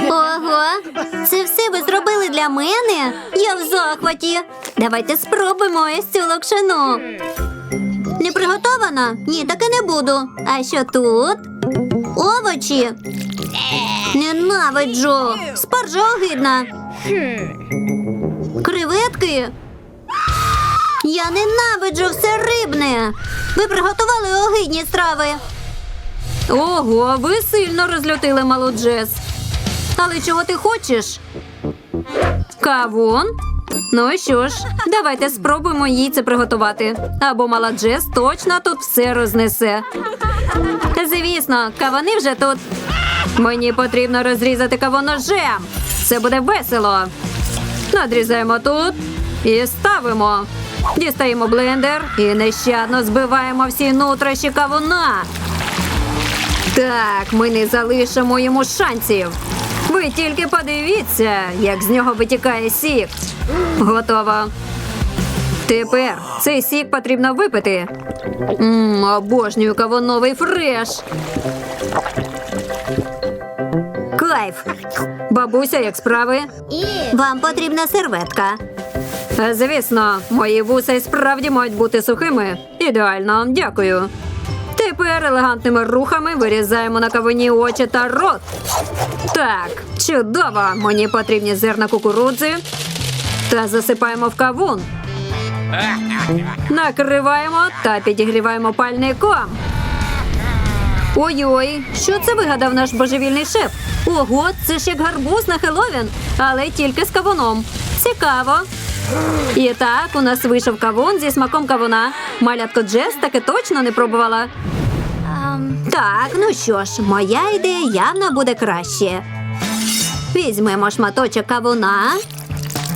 Ого, це все ви зробили для мене? Я в захваті. Давайте спробуємо ось цю локшину. Не приготована? Ні, таки не буду. А що тут? Овочі. Ненавиджу. Спаржа огидна. Креветки. Я ненавиджу все рибне. Ви приготували огидні страви. Ого, ви сильно розлютили малу Джес. Але чого ти хочеш? Кавун? Ну що ж, давайте спробуємо їй це приготувати. Або мала Джес точно тут все рознесе. Звісно, кавуни вже тут. Мені потрібно розрізати кавун ножем. Це буде весело. Надрізаємо тут і ставимо. Дістаємо блендер і нещадно збиваємо всі нутрощі кавуна. Так, ми не залишимо йому шансів. Ви тільки подивіться, як з нього витікає сік. Готово. Тепер цей сік потрібно випити. Мм, обожнюю кавуновий фреш. Кайф. Бабуся, як справи? Вам потрібна серветка. Звісно, мої вуса і справді мають бути сухими. Ідеально, дякую. Тепер елегантними рухами вирізаємо на кавуні очі та рот. Так, чудово. Мені потрібні зерна кукурудзи. Та засипаємо в кавун. Накриваємо та підігріваємо пальником. Ой-ой, що це вигадав наш божевільний шеф? Ого, це ж як гарбуз на Хеловін, але тільки з кавуном. Цікаво. І так, у нас вийшов кавун зі смаком кавуна. Малятко Джес таки точно не пробувала. Так, ну що ж, моя ідея явно буде краще. Візьмемо шматочок кавуна.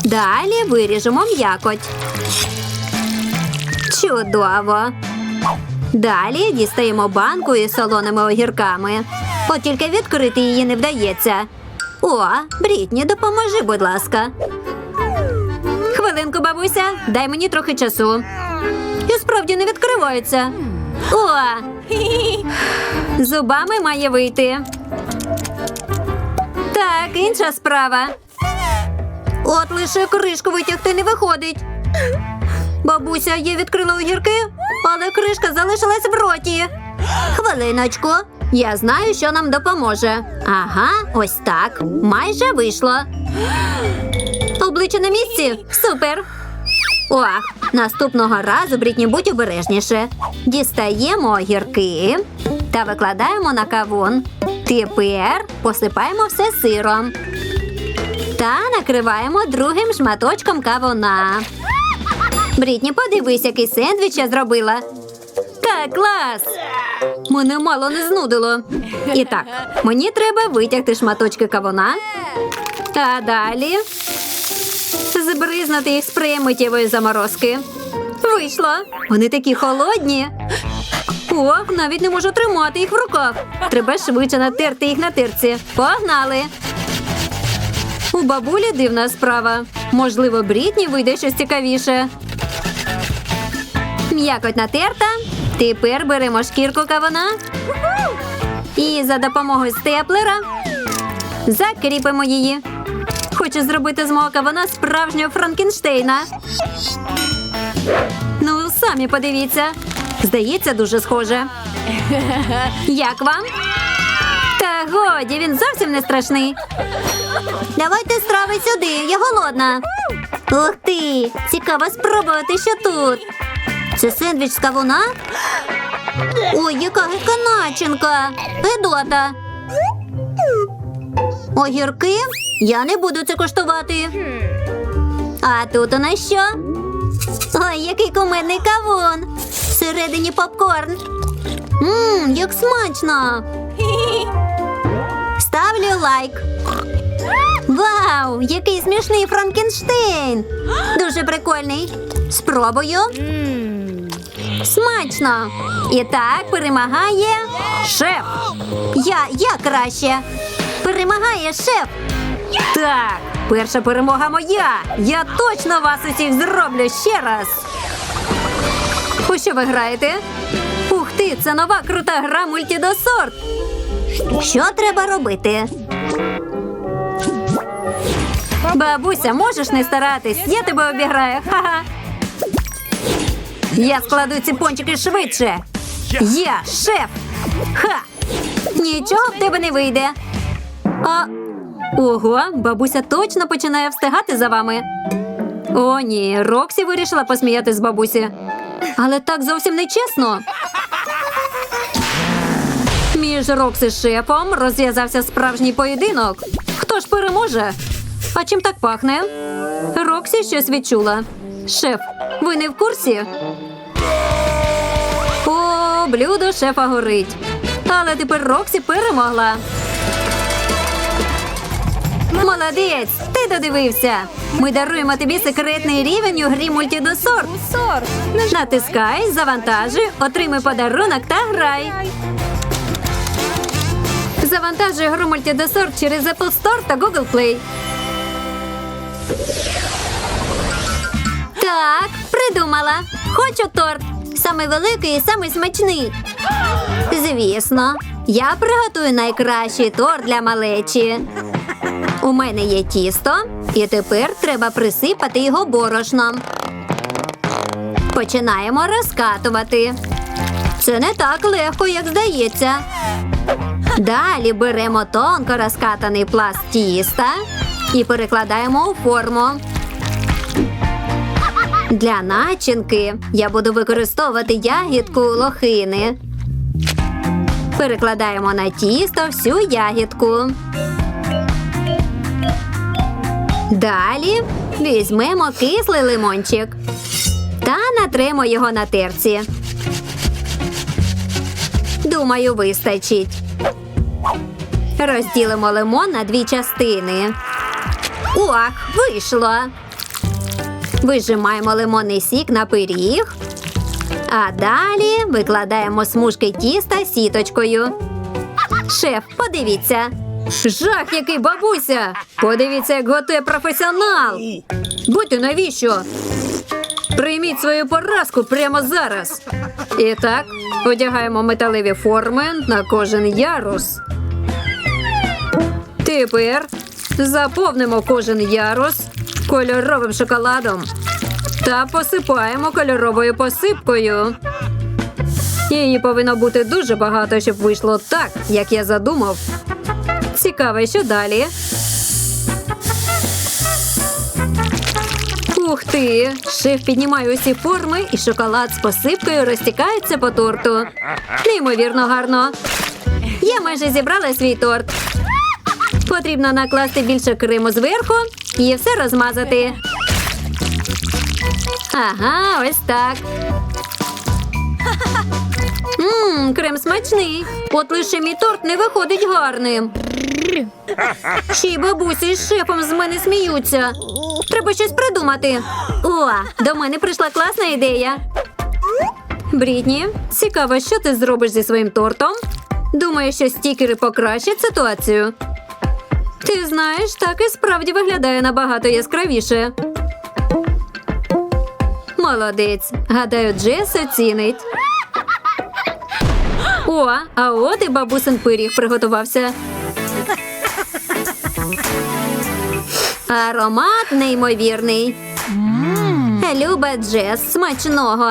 Далі виріжемо м'якоть. Чудово. Далі дістаємо банку із солоними огірками. От тільки відкрити її не вдається. О, Брітні, допоможи, будь ласка. Хвилинку, бабуся, дай мені трохи часу. І справді не відкривається. О! Зубами має вийти. Так, інша справа. От лише кришку витягти не виходить. Бабуся, я відкрила огірки, але кришка залишилась в роті. Хвилиночку. Я знаю, що нам допоможе. Ага, ось так. Майже вийшло. Обличчя на місці. Супер. О, наступного разу Брітні будь обережніше. Дістаємо огірки та викладаємо на кавун. Тепер посипаємо все сиром. Та накриваємо другим шматочком кавуна. Брітні, подивись, який сендвіч я зробила. Так, клас! Мене мало не знудило. І так, мені треба витягти шматочки кавуна. А далі збризнути їх спреєм миттєвої заморозки. Вийшло. Вони такі холодні. Ох, навіть не можу тримати їх в руках. Треба швидше натерти їх на терці. Погнали. У бабулі дивна справа. Можливо, Брітні вийде щось цікавіше. М'якоть натерта. Тепер беремо шкірку кавуна. І за допомогою степлера закріпимо її. Хочу зробити з мого кавуна справжнього Франкенштейна. Ну, самі подивіться. Здається, дуже схоже. Як вам? Та годі, він зовсім не страшний. Давайте страви сюди, я голодна. Ух ти! Цікаво спробувати, що тут. Це сендвіч з кавуна? Ой, яка гидка начинка. Гедота. Огірки? Я не буду це коштувати. А тут у нас що? Ой, який кумедний кавун. Всередині попкорн. Мм, як смачно. Ставлю лайк. Вау, який смішний Франкенштейн. Дуже прикольний. Спробую. Смачно. І так перемагає шеф. Я, я краще. Перемагає шеф. Так, перша перемога моя. Я точно вас усіх зроблю ще раз. Що ви граєте? Ух ти, це нова крута гра мультідосорт. Що треба робити? Бабуся, можеш не старатись, я тебе обіграю. Ха-ха. Я складу ці пончики швидше. Я шеф. Ха! Нічого в тебе не вийде. А ого, бабуся точно починає встигати за вами. О, ні, Роксі вирішила посміяти з бабусі. Але так зовсім не чесно. Між Роксі шефом розв'язався справжній поєдинок. Хто ж переможе? А чим так пахне? Роксі щось відчула. Шеф, ви не в курсі? О, блюдо шефа горить. Але тепер Роксі перемогла. Молодець! Ти додивився. Ми даруємо тобі секретний рівень у грі мультидосор. Натискай, завантажуй, отримай подарунок та грай. Завантажуй гру мультидосор через Apple Store та Google Play. Так, придумала. Хочу торт. Самий великий і самий смачний. Звісно, я приготую найкращий торт для малечі. У мене є тісто, і тепер треба присипати його борошном. Починаємо розкатувати. Це не так легко, як здається. Далі беремо тонко розкатаний пласт тіста і перекладаємо у форму. Для начинки я буду використовувати ягідку лохини. Перекладаємо на тісто всю ягідку. Далі візьмемо кислий лимончик та натремо його на терці. Думаю, вистачить. Розділимо лимон на дві частини. Ох, вийшло. Вижимаємо лимонний сік на пиріг. А далі викладаємо смужки тіста сіточкою. Шеф, подивіться. Жах, який бабуся! Подивіться, як готує професіонал. Будьте навіщо? Прийміть свою поразку прямо зараз. І так, одягаємо металеві форми на кожен ярус. Тепер заповнимо кожен ярус кольоровим шоколадом та посипаємо кольоровою посипкою. Її повинно бути дуже багато, щоб вийшло так, як я задумав. Цікаво, що далі. Ух ти! Шеф піднімає усі форми, і шоколад з посипкою розтікається по торту. Неймовірно гарно. Я майже зібрала свій торт. Потрібно накласти більше крему зверху і все розмазати. Ага, ось так. Мм, крем смачний. От лише мій торт не виходить гарним. Ще й бабусі з шефом з мене сміються. Треба щось придумати. О, до мене прийшла класна ідея. Брітні, цікаво, що ти зробиш зі своїм тортом? Думаю, що стікери покращать ситуацію. Ти знаєш, так і справді виглядає набагато яскравіше. Молодець. Гадаю, Джес оцінить. О, а от і бабусин пиріг приготувався. Аромат неймовірний. Люба Джес, смачного.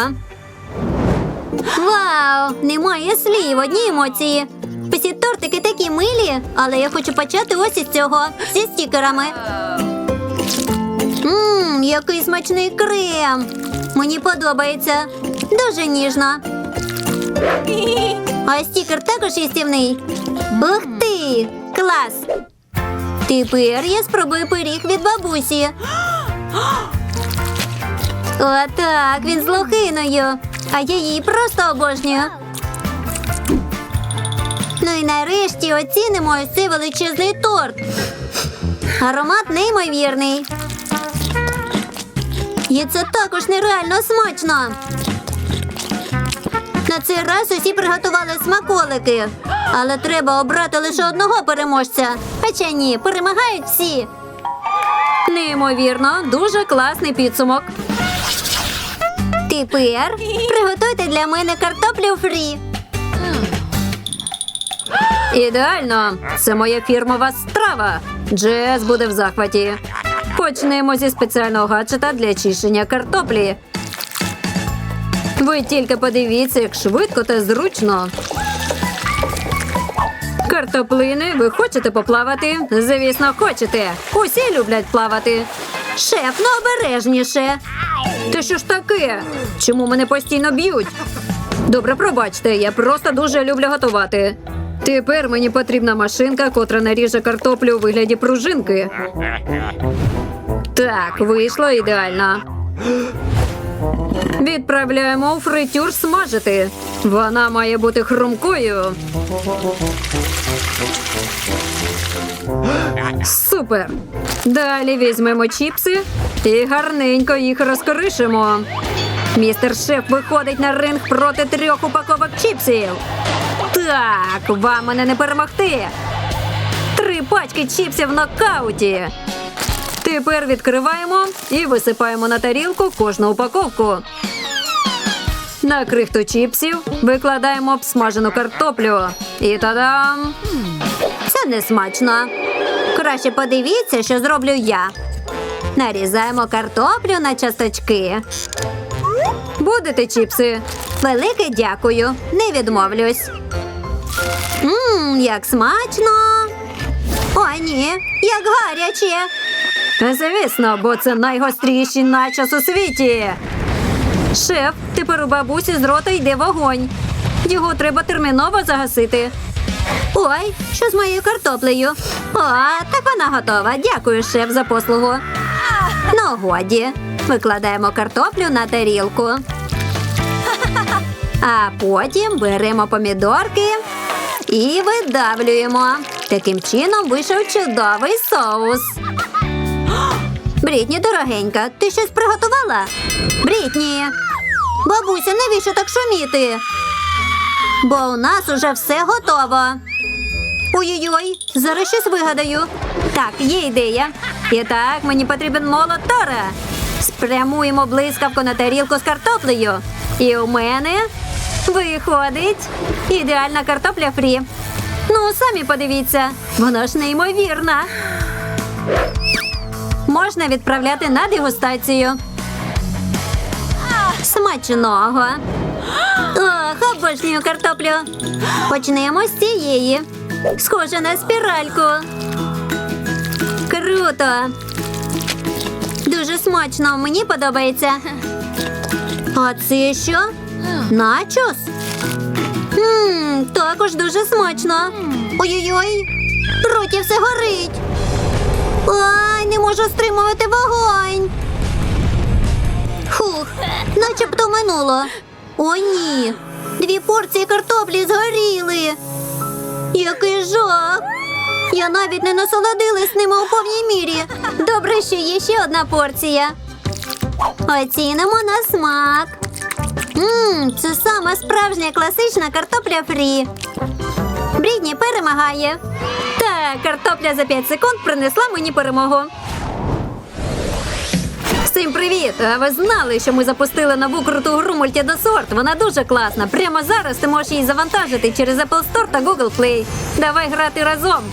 Вау! Немає слів, одні емоції. Усі тортики такі милі, але я хочу почати ось із цього зі стікерами. Ммм, який смачний крем. Мені подобається. Дуже ніжно. А стікер також їстівний. Ух ти! Клас! Тепер я спробую пиріг від бабусі. Отак, він з лохиною. А я її просто обожнюю. Ну і нарешті оцінимо цей величезний торт. Аромат неймовірний. І це також нереально смачно. На цей раз усі приготували смаколики. Але треба обрати лише одного переможця. Хоча ні, перемагають всі. Неймовірно, дуже класний підсумок. Тепер приготуйте для мене картоплю фрі. Ідеально! Це моя фірмова страва. Джес буде в захваті. Почнемо зі спеціального гаджета для чищення картоплі. Ви тільки подивіться, як швидко та зручно. Картоплини, ви хочете поплавати? Звісно, хочете. Усі люблять плавати. Шеф, ну обережніше. Та що ж таке? Чому мене постійно б'ють? Добре, пробачте, я просто дуже люблю готувати. Тепер мені потрібна машинка, котра наріже картоплю у вигляді пружинки. Так, вийшло ідеально. Відправляємо у фритюр смажити. Вона має бути хрумкою. Супер! Далі візьмемо чіпси і гарненько їх розкоришимо. Містер шеф виходить на ринг проти трьох упаковок чіпсів. Так, вам мене не перемогти. Три пачки чіпсів в нокауті. Тепер відкриваємо і висипаємо на тарілку кожну упаковку. На крихту чіпсів викладаємо обсмажену картоплю. І та-дам! Це не смачно. Краще подивіться, що зроблю я. Нарізаємо картоплю на часточки. Будете чіпси? Велике дякую. Не відмовлюсь. Мм, як смачно. О, ні, як гаряче. Звісно, бо це найгостріший начос у світі. Шеф, тепер у бабусі з рота йде вогонь. Його треба терміново загасити. Ой, що з моєю картоплею? О, так вона готова. Дякую, шеф, за послугу. Ну, годі. Викладаємо картоплю на тарілку. А потім беремо помідорки і видавлюємо. Таким чином вийшов чудовий соус. Брітні, дорогенька, ти щось приготувала? Брітні. Бабуся, навіщо так шуміти? Бо у нас уже все готово. Ой-ой-ой, зараз щось вигадаю. Так, є ідея. І так, мені потрібен молот Тора. Спрямуємо блискавку на тарілку з картоплею. І у мене виходить ідеальна картопля фрі. Ну, самі подивіться, вона ж неймовірна. Можна відправляти на дегустацію. Смачного. Ох, обожнюю картоплю. Почнемо з цієї. Схоже на спіральку. Круто. Дуже смачно, мені подобається. А це що? Начос? Ммм, також дуже смачно. Ой-ой-ой, роті все горить. Ай, не можу стримувати вогонь. Фух, начебто минуло. О, ні. Дві порції картоплі згоріли. Який жах. Я навіть не насолодилась ними у повній мірі. Добре, що є ще одна порція. Оцінимо на смак. Ммм, це саме справжня класична картопля фрі. Брідні перемагає. Картопля за 5 секунд принесла мені перемогу. Всім привіт! А ви знали, що ми запустили нову круту гру Мультідосорт? Вона дуже класна. Прямо зараз ти можеш її завантажити через Apple Store та Google Play. Давай грати разом.